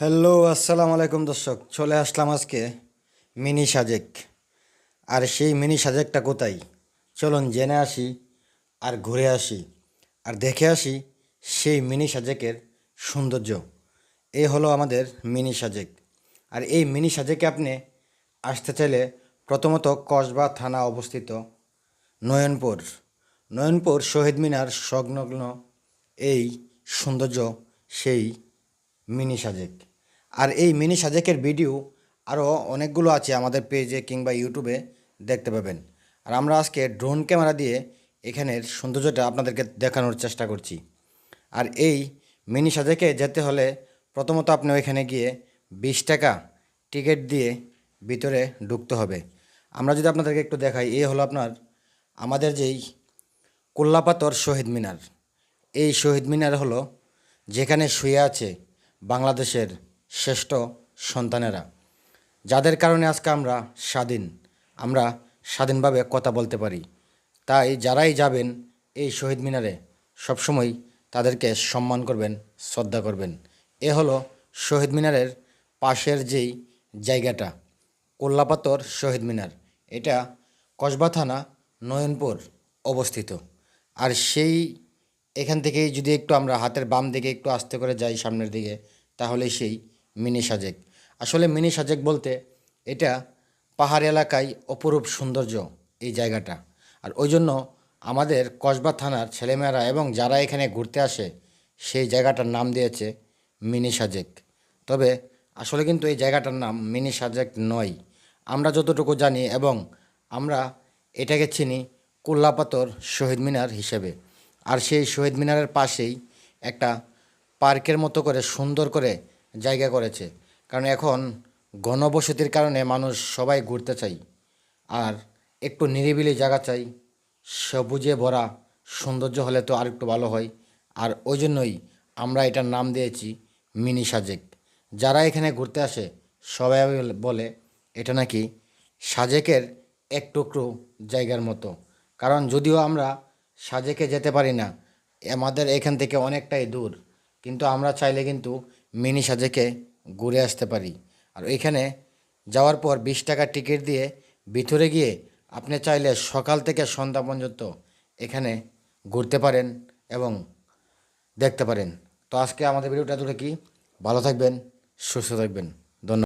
Hello, আসসালামু আলাইকুম দর্শক। চলে আসলাম আজকে মিনি সাজেক। আর সেই মিনি সাজেকটা কোথায়? চলুন জেনে আসি আর ঘুরে আসি আর দেখে আসি সেই মিনি সাজেকের সৌন্দর্য। এই হলো আমাদের মিনি সাজেক। আর এই মিনি সাজেকে আপনি আসতে চাইলে প্রথমত কসবা থানা অবস্থিত নয়নপুর। নয়নপুর শহীদ মিনার সংলগ্ন এই সৌন্দর্য সেই মিনি সাজেক। আর এই মিনি সাজেকের ভিডিও আরও অনেকগুলো আছে আমাদের পেজে কিংবা ইউটিউবে দেখতে পাবেন। আর আমরা আজকে ড্রোন ক্যামেরা দিয়ে এখানের সৌন্দর্যটা আপনাদেরকে দেখানোর চেষ্টা করছি। আর এই মিনি সাজেকে যেতে হলে প্রথমত আপনি ওইখানে গিয়ে বিশ টাকা টিকিট দিয়ে ভিতরে ঢুকতে হবে। আমরা যদি আপনাদেরকে একটু দেখাই এই হলো আপনার আমাদের যেই কোল্লাপাতর শহীদ মিনার। এই শহীদ মিনার হলো যেখানে শুয়ে আছে বাংলাদেশের শ্রেষ্ঠ সন্তানেরা। যাদের কারণে আজকে আমরা স্বাধীন, আমরা স্বাধীনভাবে কথা বলতে পারি। তাই যারাই যাবেন এই শহীদ মিনারে সবসময় তাদেরকে সম্মান করবেন, শ্রদ্ধা করবেন। এ হলো শহীদ মিনারের পাশের যেই জায়গাটা, কোল্লাপাতর শহীদ মিনার। এটা কসবা থানা নয়নপুর অবস্থিত। আর সেই এখান থেকেই যদি একটু আমরা হাতের বাম দিকে একটু আস্তে করে যাই সামনের দিকে তাহলে সেই মিনি সাজেক। আসলে মিনি সাজেক বলতে এটা পাহাড় এলাকায় অপরূপ সৌন্দর্য এই জায়গাটা। আর ওই জন্য আমাদের কসবা থানার ছেলেমেয়েরা এবং যারা এখানে ঘুরতে আসে, সেই জায়গাটার নাম দিয়েছে মিনি সাজেক। তবে আসলে কিন্তু এই জায়গাটার নাম মিনি সাজেক নয়। আমরা যতটুকু জানি এবং আমরা এটাকে চিনি কোল্লাপাতর শহীদ মিনার হিসেবে। আর সেই শহীদ মিনারের পাশেই একটা পার্কের মতো করে সুন্দর করে জায়গা করেছে। কারণ এখন ঘনবসতির কারণে মানুষ সবাই ঘুরতে চাই। আর একটু নিরিবিলি জায়গা চাই। সবুজে ভরা সৌন্দর্য হলে তো আর একটু ভালো হয়। আর ওই জন্যই আমরা এটার নাম দিয়েছি মিনি সাজেক। যারা এখানে ঘুরতে আসে, সবাই বলে এটা নাকি সাজেকের এক টুকরো জায়গার মতো। কারণ যদিও আমরা সাজেকে যেতে পারি না। আমাদের এখান থেকে অনেকটাই দূর। কিন্তু আমরা চাইলে কিন্তু মিনি সাজেকে ঘুরে আসতে পারি। আর এখানে যাওয়ার পর বিশ টাকা টিকিট দিয়ে ভিতরে গিয়ে আপনি চাইলে সকাল থেকে সন্ধ্যা পর্যন্ত এখানে ঘুরতে পারেন এবং দেখতে পারেন। তো আজকে আমাদের ভিডিওটা ধরে কি? ভালো থাকবেন, সুস্থ থাকবেন।